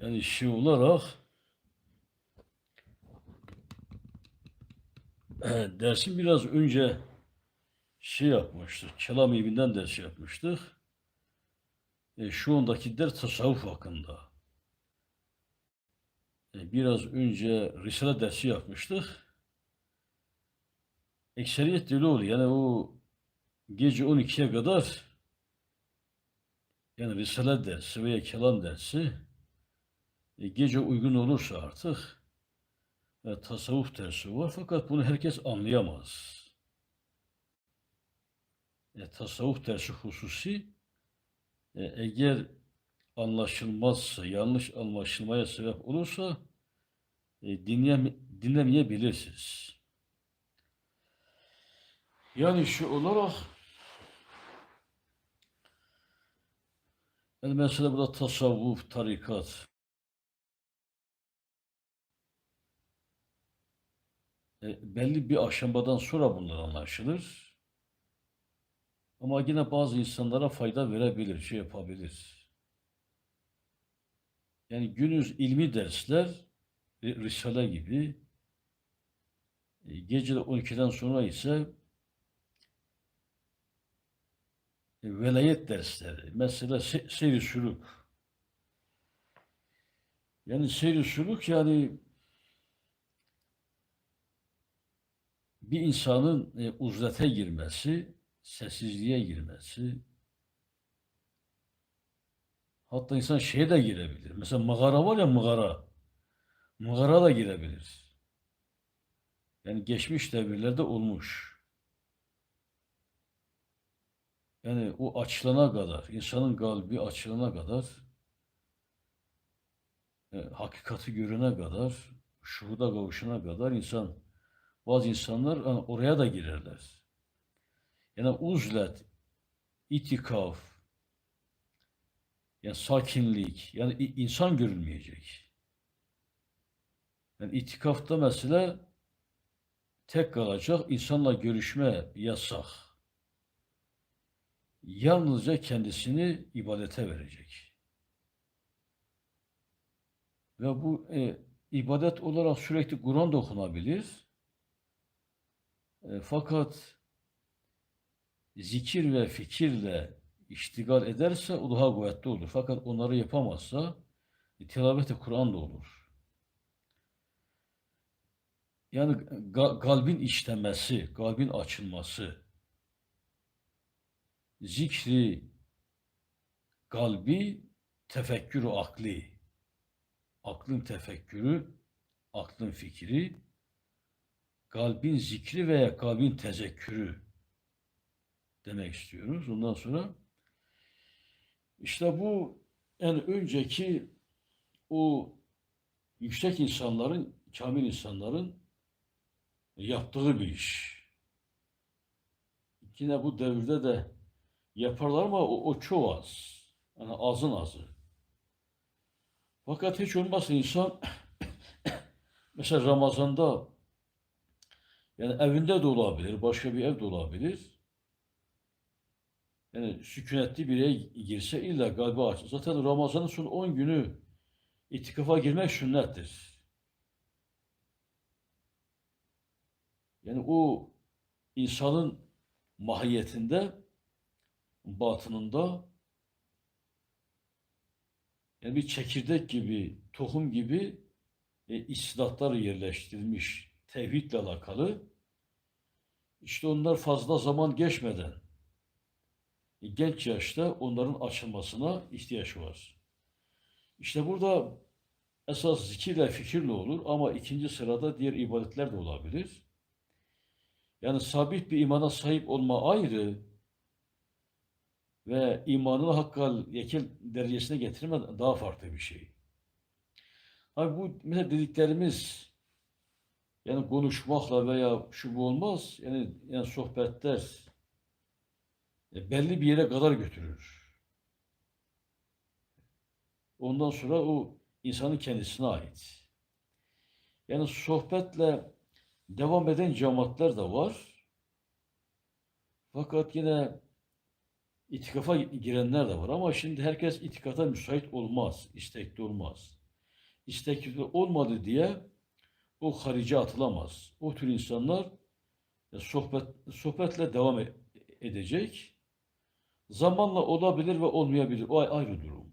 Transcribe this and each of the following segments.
Yani şey olarak evet, dersin biraz önce şey yapmıştık. Kelam ilminden ders yapmıştık. E, şu andaki ders tasavvuf hakkında. E, biraz önce Risale dersi yapmıştık. Ekseriyet de öyle oluyor. Yani o gece 12'ye kadar yani Risale dersi veya kelam dersi e, gece uygun olursa artık e, tasavvuf dersi var fakat bunu herkes anlayamaz. E, tasavvuf dersi hususi e, eğer anlaşılmazsa, yanlış anlaşılmaya sebep olursa e, dinleyem dinlemeyebilirsiniz. Yani şu olarak yani mesela burada tasavvuf, tarikat e, belli bir aşamadan sonra bunlar anlaşılır. Ama yine bazı insanlara fayda verebilir, şey yapabilir. Yani günüz ilmi dersler, ri- Risale gibi, e, gece 12'den sonra ise e, velayet dersleri, mesela se seyir sülük. Yani seyir sülük yani bir insanın e, uzlete girmesi, sessizliğe girmesi, hatta insan şeye de girebilir. Mesela mağara var ya mağara, mağara da girebilir. Yani geçmiş devirlerde olmuş. Yani o açılana kadar, insanın kalbi açılana kadar, e, hakikati görene kadar, şuhuda kavuşana kadar insan, bazı insanlar e, oraya da girerler. Yani uzlet, itikaf, yani sakinlik, yani insan görülmeyecek. Yani itikafta mesela tek kalacak, insanla görüşme yasak. Yalnızca kendisini ibadete verecek. Ve bu e, ibadet olarak sürekli Kur'an da okunabilir. E, fakat zikir ve fikirle iştigal ederse o daha kuvvetli olur. Fakat onları yapamazsa e, tilaveti Kur'an da olur. Yani kalbin işlemesi, kalbin açılması, zikri kalbi, tefekkürü akli, aklın tefekkürü, aklın fikri, kalbin zikri veya kalbin tezekkürü demek istiyoruz. Ondan sonra işte bu en önceki o yüksek insanların, kamil insanların yaptığı bir iş. Yine bu devirde de yaparlar ama o, o çok az. Yani azın azı. Fakat hiç olmazsa insan mesela Ramazan'da yani evinde de olabilir, başka bir ev de olabilir. Yani sükunetli bir yere girse illa kalbi aç. Zaten Ramazan'ın son 10 günü itikafa girmek sünnettir. Yani o insanın mahiyetinde, batınında yani bir çekirdek gibi, tohum gibi e, istidatlar yerleştirilmiş tevhidle alakalı. İşte onlar fazla zaman geçmeden e, genç yaşta onların açılmasına ihtiyaç var. İşte burada esas zikirle, fikirle olur ama ikinci sırada diğer ibadetler de olabilir. Yani sabit bir imana sahip olma ayrı ve imanını hakkal yekil derecesine getirme daha farklı bir şey. Abi bu mesela dediklerimiz yani konuşmakla veya şu bu olmaz. Yani, yani sohbetler e, belli bir yere kadar götürür. Ondan sonra o insanın kendisine ait. Yani sohbetle devam eden cemaatler de var. Fakat yine itikafa girenler de var. Ama şimdi herkes itikata müsait olmaz, istekli olmaz. istekli olmadı diye o harice atılamaz. O tür insanlar e, sohbet sohbetle devam e- edecek. Zamanla olabilir ve olmayabilir. O ay- ayrı durum.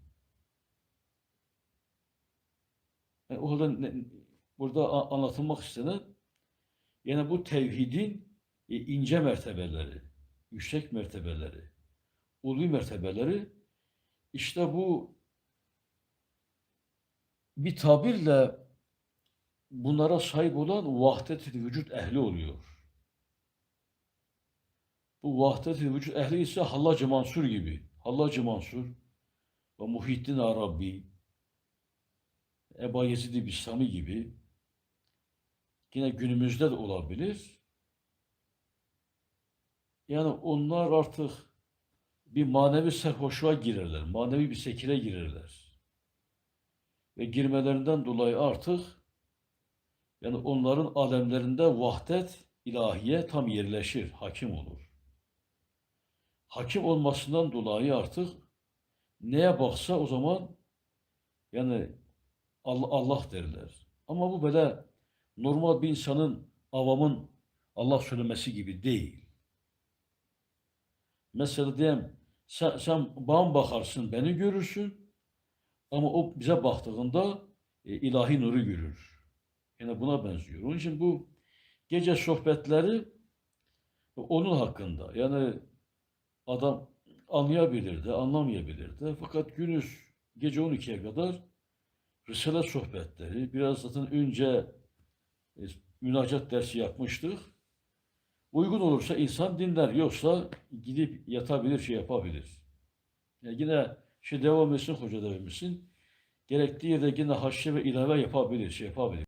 Yani o halde burada anlatılmak istenen yani bu tevhidin e, ince mertebeleri, yüksek mertebeleri, ulvi mertebeleri işte bu bir tabirle bunlara sahip olan vahdet-i vücut ehli oluyor. Bu vahdet-i vücut ehli ise Hallacı Mansur gibi. Hallacı Mansur ve Muhittin Arabi, Eba Yezid-i Bistami gibi yine günümüzde de olabilir. Yani onlar artık bir manevi serhoşluğa girerler. Manevi bir sekire girerler. Ve girmelerinden dolayı artık yani onların alemlerinde vahdet ilahiye tam yerleşir, hakim olur. Hakim olmasından dolayı artık neye baksa o zaman yani Allah, Allah derler. Ama bu böyle normal bir insanın, avamın Allah söylemesi gibi değil. Mesela diyelim sen, sen bana bakarsın, beni görürsün ama o bize baktığında e, ilahi nuru görür. Yani buna benziyor. Onun için bu gece sohbetleri onun hakkında. Yani adam anlayabilir de, anlamayabilir de. Fakat günüz gece 12'ye kadar Risale sohbetleri, biraz zaten önce e, münacat dersi yapmıştık. Uygun olursa insan dinler, yoksa gidip yatabilir, şey yapabilir. Yani yine şey devam etsin hoca devam etsin. Gerektiği yerde yine haşye ve ilave yapabilir, şey yapabilir.